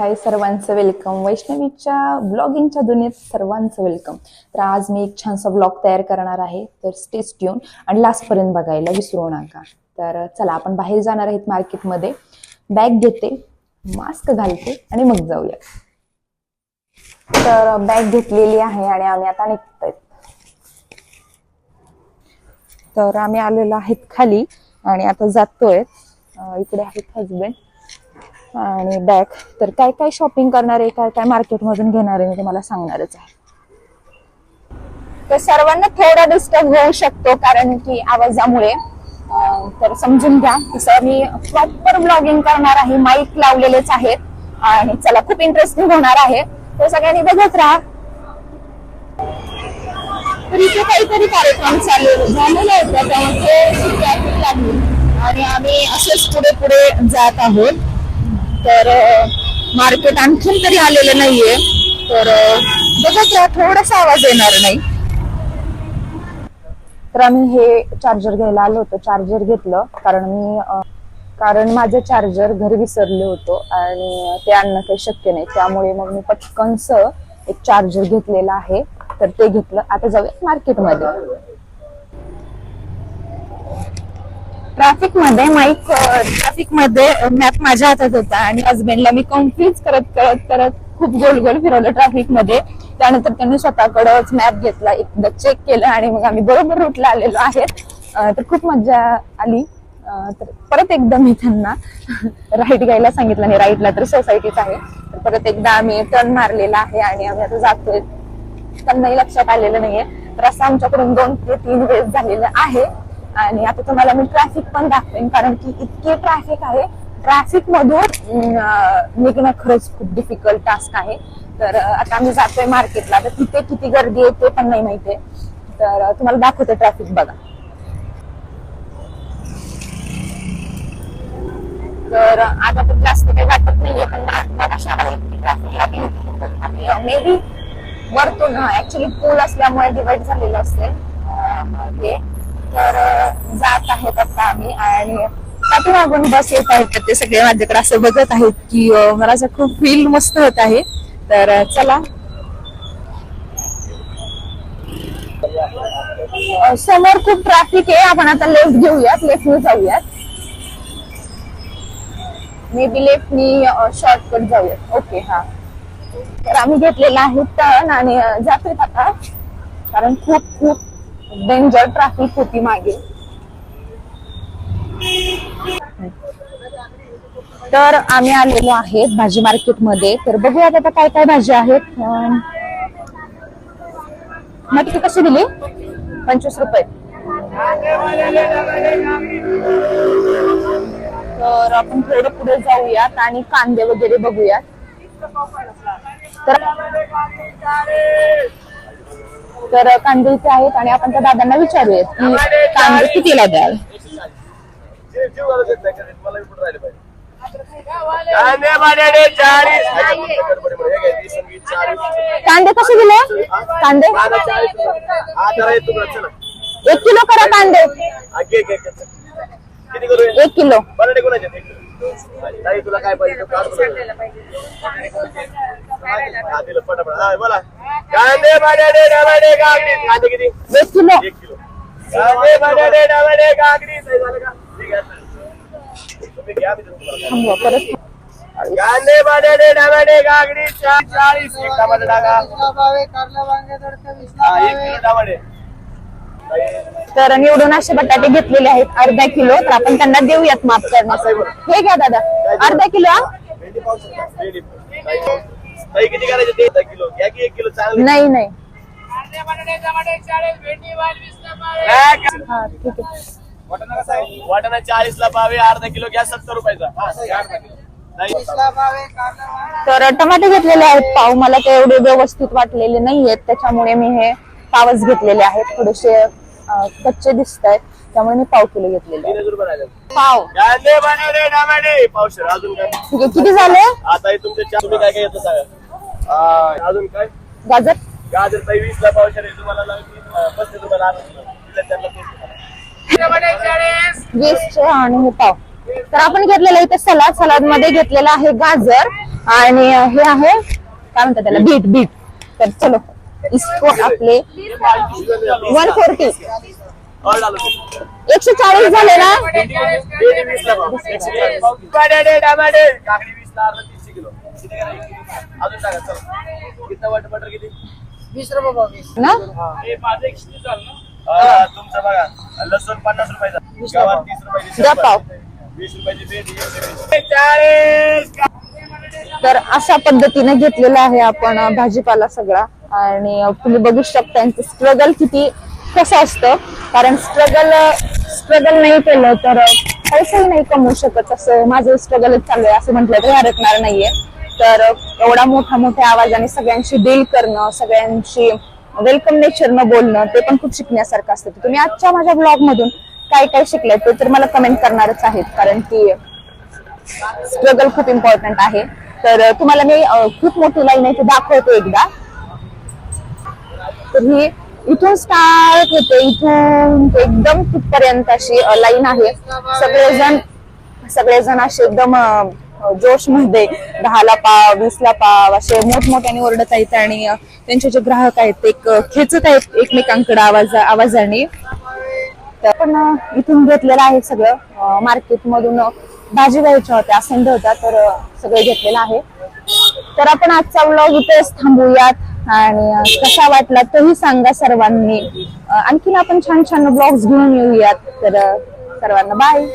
हाय सर्वांचं वेलकम वैष्णवीच्या ब्लॉगिंगच्या दुनियेत सर्वांचं वेलकम तर आज मी एक छानसा ब्लॉग तयार करणार आहे तर स्टेज ट्यून आणि लास्टपर्यंत बघायला विसरू नका. तर चला आपण बाहेर जाणार आहेत मार्केटमध्ये बॅग घेते मास्क घालते आणि मग जाऊया. तर बॅग घेतलेली आहे आणि आम्ही आता निघतोय. तर आम्ही आलेलो आहेत खाली आणि आता जातोय. इकडे आहेत हजबंड आणि बॅग तर काय काय शॉपिंग करणार आहे? काय काय मार्केटमधून घेणार आहे? मी तुम्हाला सांगणारच आहे. तर सर्वांना थोडा डिस्टर्ब होऊ शकतो कारण की आवाजामुळे. तर समजून घ्या. तसं मी प्रॉपर ब्लॉगिंग करणार आहे माईक लावलेलेच आहेत. आणि चला खूप इंटरेस्टिंग होणार आहे. तर सगळ्यांनी बघत राहा. तर इथे काहीतरी कार्यक्रम चालू झालेला आहेत त्यामध्ये लागली. आणि आम्ही असेच पुढे पुढे जात आहोत. तर मार्केट आणखीन तरी आलेलं नाहीये. तर बघा बघत राहा थोडासा आवाज येणार नाही. तर आम्ही हे चार्जर घ्यायला आलो होतो. चार्जर घेतलं. कारण मी कारण माझं चार्जर घरी विसरले होतो. आणि ते आणणं काही शक्य नाही. त्यामुळे मग मी पटकनच एक चार्जर घेतलेला आहे. तर ते घेतलं. आता जाऊया मार्केटमध्ये ट्रॅफिकमध्ये माईक ट्रॅफिकमध्ये मॅप माझ्या हातात होता आणि हजबंडला मी कन्फ्युज करत करत करत खूप गोल गोल फिरवलं ट्रॅफिकमध्ये. त्यानंतर त्यांनी स्वतःकडंच मॅप घेतला एकदा चेक केलं आणि मग आम्ही बरोबर रूटला आलेलो आहे. तर खूप मजा आली. तर परत एकदा मी त्यांना राईट घ्यायला सांगितलं आणि राईटला तर सोसायटीच आहे. तर परत एकदा आम्ही टर्न मारलेला आहे आणि आम्ही आता जातोय. त्यांनाही लक्षात आलेलं नाहीये. तर असं आमच्याकडून दोन ते तीन वेळेस झालेलं आहे. आणि आता तुम्हाला मी ट्रॅफिक पण दाखवेन कारण की इतके ट्रॅफिक आहे. ट्रॅफिक मधून निघणं खरंच खूप डिफिकल्ट टास्क आहे. तर आता आम्ही जातोय मार्केटला तर तिथे किती गर्दी आहे ते पण नाही माहितीये तर तुम्हाला दाखवते ट्रॅफिक बघा. तर आता तर जास्त काही वाटत नाहीये पण ट्रॅफिक मे बी वरतून ऍक्च्युली पूल असल्यामुळे डिवाइड झालेलं असते तर जात आहेत आता आम्ही आणि पाठीमागून बस येत आहेत ते सगळे माझ्याकडे असं बघत आहेत की मला असं खूप फील मस्त होत आहे. तर चला. समोर खूप ट्रॅफिक आहे. आपण आता लेफ्ट घेऊयात. लेफ्टने जाऊयात. मे बी लेफ्टनी शॉर्टकट जाऊयात. ओके हा. तर आम्ही घेतलेला आहे टर्न आणि जातोय आता. कारण खूप खूप डेंजर ट्रॅफिक होती मागे. तर आम्ही आलेलो आहेत भाजी मार्केटमध्ये तर बघूयात आता काय काय भाजी आहेत. मग मटकी कशी दिली? पंचवीस रुपये. तर आपण थोडं पुढे जाऊयात आणि कांदे वगैरे बघूयात. तर तर कांदे इथे आहेत आणि आपण त्या दादांना विचारूयात की कांदे कितीला द्याल कांदे कसे दिले? कांदे? एक किलो करा कांदे. एक किलो. तुला काय पाहिजे कांदे बटाटे टमाटे काकडी कांदे किती एक किलो. एक किलो. कांदे बटाटे टमाटे काकडी कांदे बटाटे टमाटे काकडी चा- चाळीस एक टमाटे टाका हा, एक किलो टमाटे तर निवडून असे बटाटे घेतलेले आहेत अर्धा किलो. तर आपण त्यांना देऊयात माफ करण्यासाठी. हे घ्या दादा. अर्धा किलो हा? भेंडी पाहू शकता भेंडी ताई, ताई किती करायचे? ते अर्धा किलो. घ्या की एक किलो चांगली नाही नाही. काय का- हा ठीक आहे. वाटाणा चाळीस ला पावे अर्धा किलो. घ्या सत्तर रुपयाचा. हा, घ्या अर्धा किलो. ताई, तर टमाटे घेतलेले आहेत पाव. मला ते एवढे व्यवस्थित वाटलेले नाहीयेत त्याच्यामुळे मी हे पावच घेतलेले आहेत. थोडेसे अं, कच्चे दिसत आहेत. त्यामुळे मी पाव किलो घेतलेले आहेत. तीनच रुपये राहिले. पाव. कांदे बटाटे टमाटे. पावशेर अजून काय? ठीक आहे किती झाले? आता हे तुमचे चार तुम्ही काय काय येतं सांगा? हा, अजून काय गाजर गाजर ताई वीस ला पावशेर आहे तुम्हाला अं, पस्तीस रुपयाला. दिलं रुपयाला. आणि हे पाव तर आपण घेतलेलं इथे सलाद सलादमध्ये घेतलेलं आहे गाजर आणि हे आहे काय म्हणतात त्याला बीट बीट तर चलो इसको आपले वन फोर्टी ऑल आलो एकशे चाळीस झाले ना भेंडी. एकशे चाळीस. काकडी वीसला, अर्धा तीनशे किलो. किती करा? अजून टाका, चला. किती वाट बटर किती? ना? हा, तुमचं बघा. लसूण पन्नास रुपयाचा गवार तीस रुपयाची द्या पाव. वीस रुपयाची भेंडी एकशे वीस. चाळीस. तर अशा पद्धतीने घेतलेलं आहे आपण अं, भाजीपाला सगळा. आणि अं, तुम्ही बघू शकता यांचं स्ट्रगल किती कसं असतं? कारण स्ट्रगल स्ट्रगल नाही केलं तर अं, पैसाही नाही कमवू शकत असं माझं स्ट्रगलच चालू आहे. असं म्हटलं तर हरकणार नाहीये. तर एवढा मोठ्या मोठ्या आवाजाने सगळ्यांशी डील करणं सगळ्यांशी वेलकम नेचरनं बोलणं ते पण खूप शिकण्यासारखं असतं. तुम्ही आजच्या माझ्या ब्लॉग मधून काय काय शिकलंय ते तर मला कमेंट करणारच आहेत. कारण की स्ट्रगल खूप इम्पॉर्टंट आहे. तर तुम्हाला मी खूप मोठी लाईन आहे ती दाखवते एकदा. तर ही इथून स्टार्ट होते. इथून एकदम तिथपर्यंत अशी लाईन आहे. सगळेजण सगळेजण असे एकदम जोशमध्ये दहाला पाव वीसला पाव असे मोठमोठ्याने ओरडत आहेत आणि त्यांचे जे ग्राहक आहेत ते खेचत आहेत एकमेकांकडे आवाज आवाजाने. तर इथून घेतलेलं आहे सगळं. मार्केट मधून भाजी घ्यायच्या होत्या असंध होता तर सगळं घेतलेलं आहे. तर आपण आजचा व्लॉग इथेच थांबूयात. आणि कसा वाटला तोही सांगा सर्वांनी. आणखीन आपण छान छान ब्लॉग्स घेऊन येऊयात. तर सर्वांना बाय